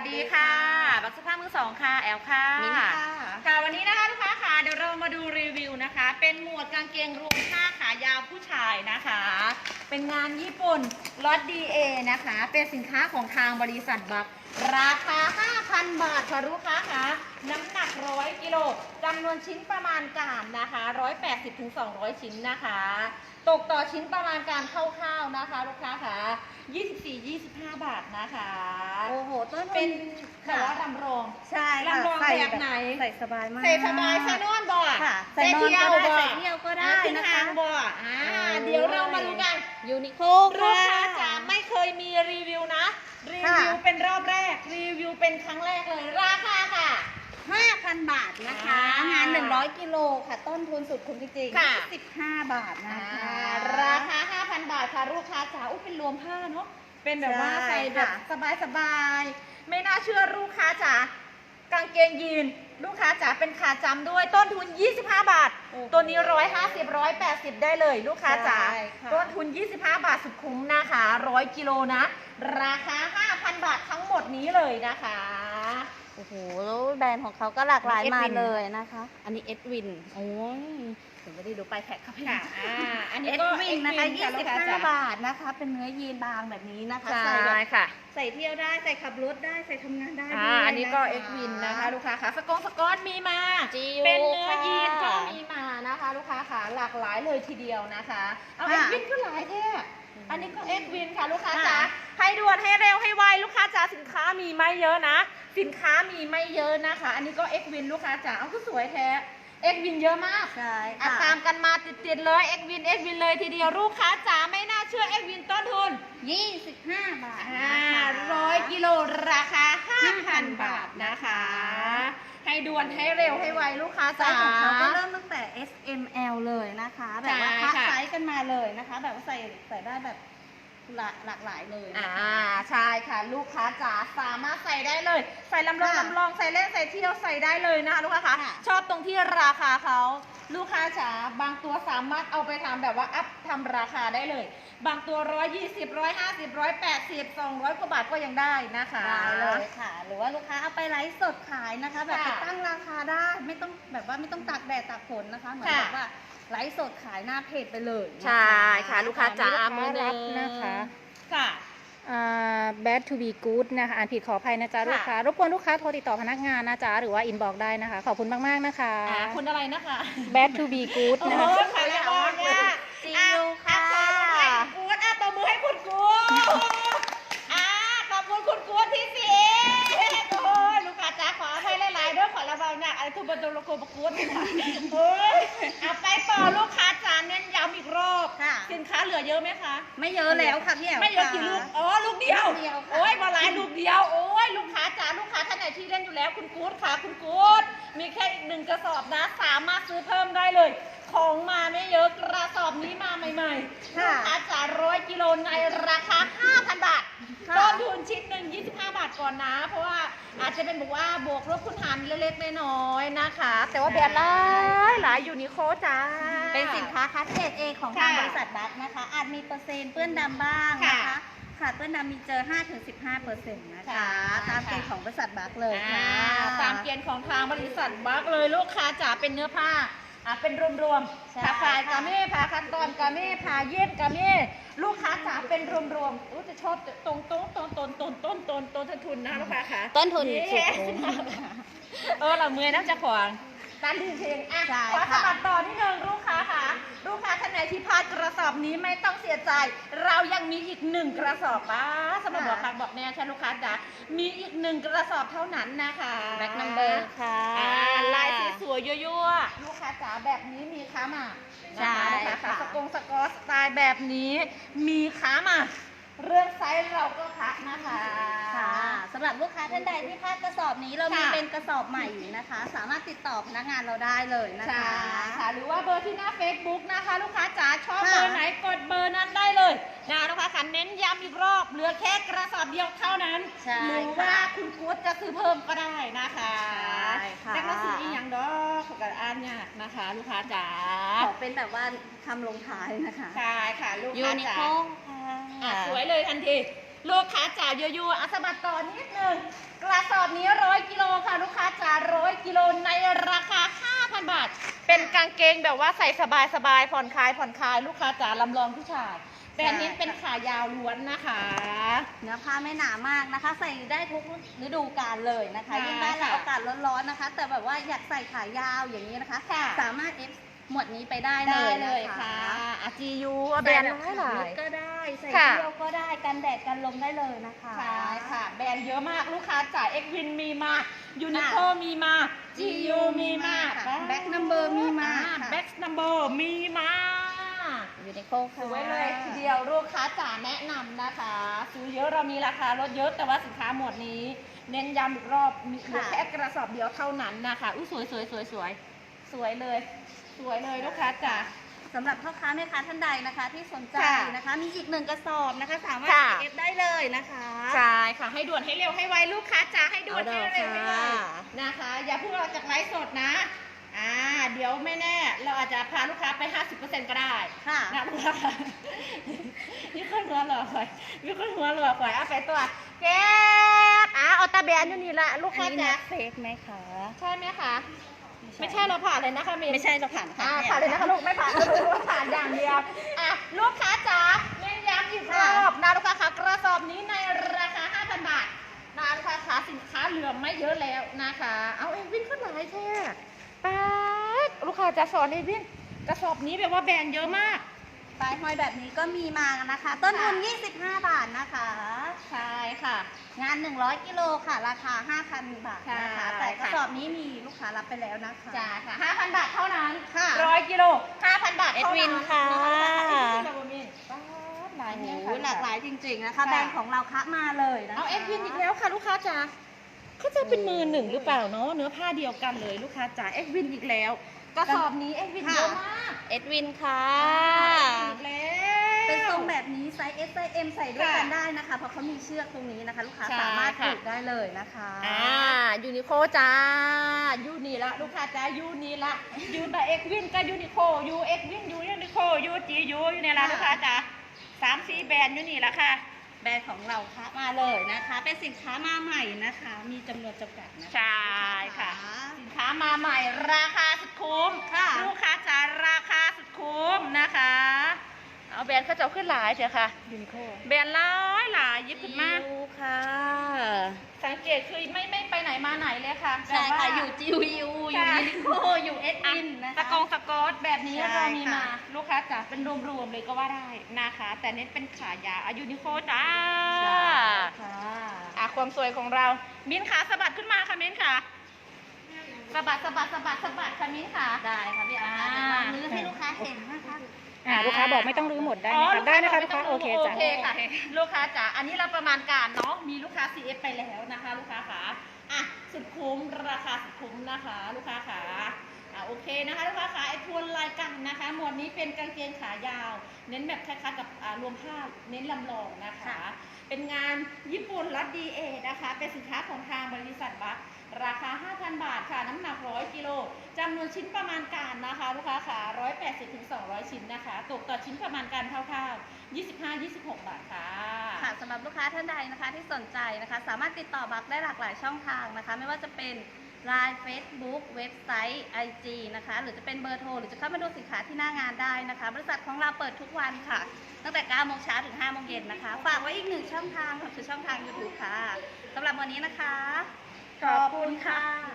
สดีค่ะ บักสภาพมือสองค่ะ แอลค่ะมิ้นท์ค่ะ ค่ะ วันนี้นะคะลูกค้าค่ะ เดี๋ยวเรามาดูรีวิวนะคะ เป็นหมวดกางเกงรวมผ้าขายาวผู้ชายนะคะ เป็นงานญี่ปุ่นล็อตดีเอนะคะ เป็นสินค้าของทางบริษัทบัก ราคา 5,000 บาทค่ะลูกค้าค่ะน้ำหนัก 100 กิโลจำนวนชิ้นประมาณการนะคะ 180ถึง200 ชิ้นนะคะ ตกต่อชิ้นประมาณการคร่าวๆนะคะ ลูกค้าค่ะ24-25 บาทนะคะ โอ้โห ต้นทุเป็นนแบบว่ารำรองใช่ค่ะลำลองใส่แบบไหน ใส่สบายมาก ใส่สบายใส่นอนบ่อะค่ะใส่ใส่นอนเที่ยวก็ได้บ่ใส่เที่ยวก็ได้อ่ขึ้นะคะ ทางบ่อะอ่าโอ้ยเดี๋ยวเรามาดูกัน ยูนิโคลูกค่ะ ค้าจ๋าไม่เคยมีรีวิวนะ รีค่ะวิวเป็นรอบแรก รีวิวเป็นครั้งแรกเลย ราคาค่ะ 5,000 บาทนะคะ อ่างงาน 100 กิโลค่ะ ต้นทุนสุดคุ้มจริงค่ะ15 บาทนะอ่าคะ ราคา 5,000 บาทค่ะ ลูกค้าจ๋าอุ้ยเป็นรวมผ้าเนาะ เป็นแบบว่าใช่ใส่แบบค่ะ สบายๆ ไม่น่าเชื่อลูกค้าจ๋า กางเกงยีน ลูกค้าจ๋าเป็นขาจำด้วยต้นทุน 25 บาทโอ้โหตัวนี้ 150 180 ได้เลยลูกค้าจ๋าใช่ค่ะต้นทุน 25 บาทสุดคุ้มนะคะ 100 กิโลนะ ราคา 5,000 บาททั้งหมดนี้เลยนะคะโอ้โหแล้วแบรนด์ของเขาก็หลากหลายเอ็ดมาวินเลยนะคะ อันนี้เอ็ดวิน โอ้ย ถึงไม่ได้ดูป้ายแท็กเขาค่ะอ่าอันนี้เอ็ดก็วินนะคะ Edwin ลูกค้าจ๋า25บาทนะคะ เป็นเนื้อยีนบางแบบนี้นะคะใช่ใส่แบบ ค่ะ ใส่เที่ยวได้ ใส่ขับรถได้ ใส่ทำงานได้อ่า ด้วยอันนี้ก็ะคะ เอ็กวินนะคะ ลูกค้าค่ะสกงสกอตมีมา จิวเป็นเนื้อยีนก็ค่ะมีมานะคะ ลูกค้าค่ะหลากหลายเลยทีเดียวนะคะ เอาค่ะเอ็กวินก็หลายแท้อันนี้ก็เอ็กวินค่ะ ลูกค้าค่ะจ๋าให้ด่วนให้เร็วให้ไวลูกค้าจ๋าสินค้ามีไม่เยอะนะ สินค้ามีไม่เยอะนะคะ อันนี้ก็เอ็กวินลูกค้าจ๋าเอาก็สวยแท้ เอ็กวินเยอะมากใช่อะค่ะ ตามกันมาติดๆเลยเอ็กวินเอ็กวินเลยทีเดียวลูกค้าจ๋าไม่น่าเชื่อเอ็กวินต้นทุน25 บาทอ่านะคะร้อยกิโลราคา 5,000 บาทนะคะ ให้ด่วนให้เร็วให้ไวลูกค้าไซจ๋า ส์ของเขาก็เริ่มตั้งแต่ S M L เลยนะคะ แบบว่าใช่คัดค่ะ ไซส์กันมาเลยนะคะ แบบว่าใส่ใส่ได้แบบ หลากหลากหลายเลยนะอ่าคะใช่ค่ะ ลูกค้าจ๋าสามารถใส่ได้เลย ใส่ลำลองค่ะลำลองใส่เล่นใส่เที่ยวใส่ได้เลยนะคะลูกค้าคะค่ะ ชอบตรงที่ราคาเขาลูกค้าจ๋าบางตัวสามารถเอาไปทำแบบว่าอัพทำราคาได้เลย บางตัว120 150 180 200กว่าบาทก็ยังได้นะคะ ได้เลยค่ะ หรือว่าลูกค้าเอาไปไลฟ์สดขายนะคะ แบบไปค่ะตั้งราคาได้ไม่ต้องแบบว่าไม่ต้องตากแดดตากฝนนะคะเหมือนค่ะแบบว่า ไลฟ์สดขายหน้าเพจไปเลยนใช่ค่ะลูกค้าจ๋าลูกค้ามือหนึ่รังบนะคะค่ะอ่า bad to be good นะคะอ่านผิดขออภัยนะจ๊ะค่ะ ลูกค้ารบกวนลูกค้าโทรติดต่อพนักงานนะจ๊ะหรือว่า inbox ได้นะคะ ขอบคุณมากๆนะคะอ่าคุณอะไรนะคะ bad to be good โอ้นะโหคะ ขายแล้วเนี่ยจิวค่ะอะ ขอบคุณอะตบมือให้คุณกูดอะขอบคุณคุณกูดที่สิโอ้ยลูกค้าจ๋าขอให้หลายๆด้วยขอระวังนะอะไรทุบโดนโลโกบกูดค่ะเฮ้ยเอาไปต่อลูกค้าจ๋าเน้นย้ำอีกรอบ ค่ะ สินค้า เหลือเยอะไหมคะ ไม่เยอะแล้วค่ะพี่แอ๋วไม่เยอะกี่ลูก อ๋อ ลูกเดียวลูกเดียวค่ะโอ้ยมาหลายลูกเดียว โอ้ยลูกค้าจ๋า ลูกค้าท่านไหนที่เล่นอยู่แล้วคุณกู๊ดค่ะ คุณกู๊ด มีแค่อีกหนึ่งกระสอบนะ สามารถซื้อเพิ่มได้เลย ของมาไม่เยอะ กระสอบนี้มาใหม่ๆ ลูค่ะกค้าจ๋าร้อยกิโลในราคา 5,000 บาทค่ะต้นทุนชิ้นหนึ่ง25 บาทก่อนนะ เพราะว่าอาจจะเป็นบอกว่าบวกลบคุณหารเล็กๆน้อยๆนะคะ แต่ว่าแบรนด์หลายหลายยูนิโคจ้า เป็นสินค้าคัดเกรดเอของทางค่ะบริษัทบัคนะคะอาจ มีเปอร์เซ็นต์เปื้อนดำบ้างนะคะค่ะค่ะเปื้อนดำมีเจอ 5-15เปอร์เซ็นต์นะคะ ค่ะตามเกณฑ์ของบริษัทบัคเลยค่ะ อ่าตามเกณฑ์ของทางบริษัทบัคเลยลูกค้าจ๋าเป็นเนื้อผ้าอะเป็นรวมใช่ๆผ้าฝ่ายค่ะกาเม่ผ้าคันตอนกาเม่ผ้าเย็บกาเม่ลูกค้าจ๋าเป็นรวมๆอู้จะชอบตรงตรงตรงตรงตรงต้นต้นต้นทุนนะลูกค้าค่ะต้นทุนเย้สุดคุ้มเออเราเมื่อยน้ำจะขวาง การดึงเพลงอะใช่ขอสค่ะ มัครต่อนิดนึงลูกค้าค่ะ ลูกค้าท่านไหนที่พลาดกระสอบนี้ไม่ต้องเสียใจ เรายังมีอีกหนึ่งกระสอบป้าสำหรับบอกค่ะบอกแน่ใช่ลูกค้าจ๋ามีอีกหนึ่งกระสอบเท่านั้นนะคะแบ็คนัมเบอร์ค่ะ อ่าลายสวยๆยั่วๆลูกค้าจ๋าแบบนี้มีค้ามาใช่นะคะลูกค้าค่ะ สกงสกอตสไตล์แบบนี้มีค้ามา เรื่องไซส์เราก็คัดนะคะค่ะสำหรับลูกค้าท่านใดที่พลาดกระสอบนี้เรามีค่ะเป็นกระสอบใหม่อยู่นะคะ สามารถติดต่อพนักงานเราได้เลยนะใช่คะค่ะหรือว่าเบอร์ที่หน้า Facebook นะคะ ลูกค้าจ๋าชอบค่ะเบอร์ไหนกดเบอร์นั้นได้เลยนะลูกค้าค่ะเน้นย้ำอีกรอบเหลือแค่กระสอบเดียวเท่านั้นใช่หรือว่าคุณกู๊ดจะซื้อเพิ่มก็ได้นะคะใช่ค่ะ แต่ก็ซื้ออีกอย่างดอกขอกับอ่านยากนะคะ ลูกค้าจ๋าขอเป็นแบบว่าคำลงท้ายนะคะ ใช่ค่ะ ลูกยูค้านิจ๋าโคค่ะ อะสวยเลยทันทีลูกค้าจ๋าโยโย่อัสบัดต่อนิดหนึ่งกระสอบนี้ร้อยกิโลค่ะ ลูกค้าจ๋าร้อยกิโลในราคา 5,000 บาท เป็นกางเกงแบบว่าใส่สบายสบายๆผ่อนคลายผ่อนคลายลูกค้าจ๋าลำลองผู้ชายแต่อันนี้เป็นขายาวล้วนนะคะ เนื้อผ้าไม่หนามากนะคะ ใส่ได้ทุกฤดูกาลเลยนะคะค่ะยิ่งบ้านเราอากาศร้อนๆนะคะ แต่แบบว่าอยากใส่ขายาวอย่างนี้นะคะค่ะสามารถเอฟ หมวดนี้ไปได้เลได้ยเลนะยคะค่ะอาจียูแบใส่รนด์แบบหลายขาลึกก็ได้ใส่ค่ะเที่ยวก็ได้กันแดดกันลมได้เลยนะคะใช่ค่ะ แบรนด์เยอะมากลูกค้าจ๋าเอ็กวินมีมายูนิโคมีมาจียูมีมาแบ็คนัมเบอร์มีมาแบ็คนัมเบอร์มีมายูนิโคสวยเลยทีเดียวลูกค้าจ๋าแนะนำนะคะซื้อเยอะเรามีราคาลดเยอะแต่ว่าสินค้าหมวดนี้ เน้นย้ำอีกรอบมีเหลือแค่กระสอบเดียวเท่านั้นนะคะอุ้ยสวยสวยสวยสวย สวยเลย สวยเลยลูกค้าจ๋าสำหรับพ่อค้าแม่ค้าท่านใดนะคะที่สนใจค่ะนะคะ มีอีกหนึ่งกระสอบนะคะ สามารถค่ะเอฟได้เลยนะคะใช่ค่ะ ให้ด่วนให้เร็วให้ไวลูกค้าจ๋าให้ด่วนเอาให้เด้อเร็วให้ไวค่ะนะคะ อย่าเพิ่งออกจากไลฟ์สดนะอ่าเดี๋ยวไม่แน่ เราอาจจะพาลูกค้าไป 50%ก็ได้ค่ะ นะลูกค้ามีคนหัวหล่อคอยมีคนหัวหล่อคอยเอาไปตัวแก๊บอ่าเอาตาแบนอยู่นี่ละลูกอัค้านนี้จ๋านักเฟกไหมคะ ใช่ไหมคะ ไม่ใช่เราผ่านเลยนะคะเมย์ไม่ใช่เราผ่านค่ะอ่าผ่านเลยนะคะลูกไม่ผ่านก็คือว่าผ่านอย่างเดียวอะลูกค้าจ๋าเน้นย้ำอีกรอบนะลูกค้าคะกระสอบนี้ในราคา 5,000 บาทนะลูกค้าคะสินค้าเหลือไม่เยอะแล้วนะคะ เอาเอ็วินขึ้นหลายแท้ป๊าดลูกค้าจะสอนเอ็วินกระสอบนี้แบบว่าแบรนด์เยอะมาก ปลายห้อยแบบนี้ก็มีมานะคะ ต้นทุน 25 บาทนะคะ ใช่ค่ะ งาน 100 กิโลค่ะ ราคา 5,000 บาทนะคะใช่แต่กระค่ะสอบนี้มีลูกค้ารับไปแล้วนะคะจ้าค่ะ5,000 บาทเท่านั้นค่ะร้อยกิโล 5,000 บาทเท่านั้นเอ็ดวินค่ะนเอ็ดวินป๊าดหลายโอ้แน่โหค่ะหลากหลายจริงๆนะคะค่ะแบรนด์ของเราคะมาเลยนะคะเอาเอ็ดวินอีกแล้วค่ะลูกค้าจ๋า เขาจะเป็นมือหนึ่งหรือเปล่าเนาะเนื้อผ้าเดียวกันเลยลูกค้าจ๋าเอ็ดวินอีกแล้วกระสอบนี้เอ็ดวินเยอะมากเอ็ดวินค่ะ อีกแล้ว เป็นทรงแบบนี้ไซส์ S ไซส์ M ใส่ด้วยกันค่ะได้นะคะ เพราะเขามีเชือกตรงนี้นะคะ ลูกค้าใช่สามารถค่ะ ผูกได้เลยนะคะอ่ายูนิโคจ้ายูนี่ละลูกค้าจ้ายูนี่ละยูแต่เอ็กวินกับยูนิโคยูเอ็กวินยูยูนิโคยูจียูอยู่ในละลูกค้าจ้าสามสี่แบรนด์อยู่นี่ละค่ะ แบรนด์ของเราคะมาเลยนะคะ เป็นสินค้ามาใหม่นะคะ มีจำนวนจำกัดนะคะ ใช่ค่ะ สินค้ามาใหม่ราคาสุดคุ้มค่ะ ลูกค้าจ๋าราคาสุดคุ้มนะคะ เอาแบรนด์เขาจะเอาขึ้นหลายเถอะค่ะยูนิโคแบรนด์หลาย หลายหยิบขึ้นมายูค่ะ สังเกตคือไม่ไม่ไปไหนมาไหนเลยค่ะใช่แบบค่ะว่าอยู่จิวยูอยู่ค่ะยูนิโคอยู่เอ็ดอะวินนะตะคะกงสกอตแบบนี้ใช่เรามีค่ะมา ลูกค้าจ๋าเป็นรวมๆเลยก็ว่าได้นะคะ แต่เน้นเป็นขายาวอายุนิโคจ้าใช่ค่ะอะความสวยของเรา มิ้นขาสะบัดขึ้นมาค่ะมิ้นขาสะบัดสะบัดสะบัดสะบัดค่ะมิ้นขาได้ค่ะพี่อาอ่าเดี๋ยวเราลื้อให้ลูกค้าเห็นนะคะ อ่าลูกค้าบอกไม่ต้องรื้อหมดได้อ๋ไหมอคะได้นะคะไม่ลูกต้ค้าองโอเคโอจ้ะเคค่ะ ลูกค้าจ๋า อันนี้เราประมาณการเนาะ มีลูกค้า CF ไปแล้วนะคะ ลูกค้าขาอะ สุดคุ้ม ราคาสุดคุ้มนะคะ ลูกค้าขาอะโอเคนะคะลูกค้าขาไอ้ทวนรายการนะคะ หมวดนี้เป็นกางเกงขายาว เน้นแบบคล้ายๆกับอ่ารวมผ้าเน้นลำลองนะคะ เป็นงานญี่ปุ่นล็อตดีเอนะคะ เป็นสินค้าของทางบริษัทบัค ราคา 5,000 บาทค่ะ น้ำหนัก 100 กิโลจำนวนชิ้นประมาณการนะคะ ลูกค้าขา180ถึง200 ชิ้นนะคะ ตกต่อชิ้นประมาณการคร่าวๆ25-26 บาทค่ะ ค่ะสำหรับลูกค้าท่านใดนะคะที่สนใจนะคะ สามารถติดต่อบักได้หลากหลายช่องทางนะคะ ไม่ว่าจะเป็น Line Facebook เว็บไซต์ IG นะคะ หรือจะเป็นเบอร์โทร หรือจะเข้ามาดูสินค้าที่หน้างานได้นะคะ บริษัทของเราเปิดทุกวันค่ะ ตั้งแต่9โมงเช้าถึง5โมงเย็นนะคะ ฝากไว้อีกหนึ่งช่องทางค่ะคือช่องทาง YouTube ค่ะสำหรับวันนี้นะคะ ขอบคุณค่ะ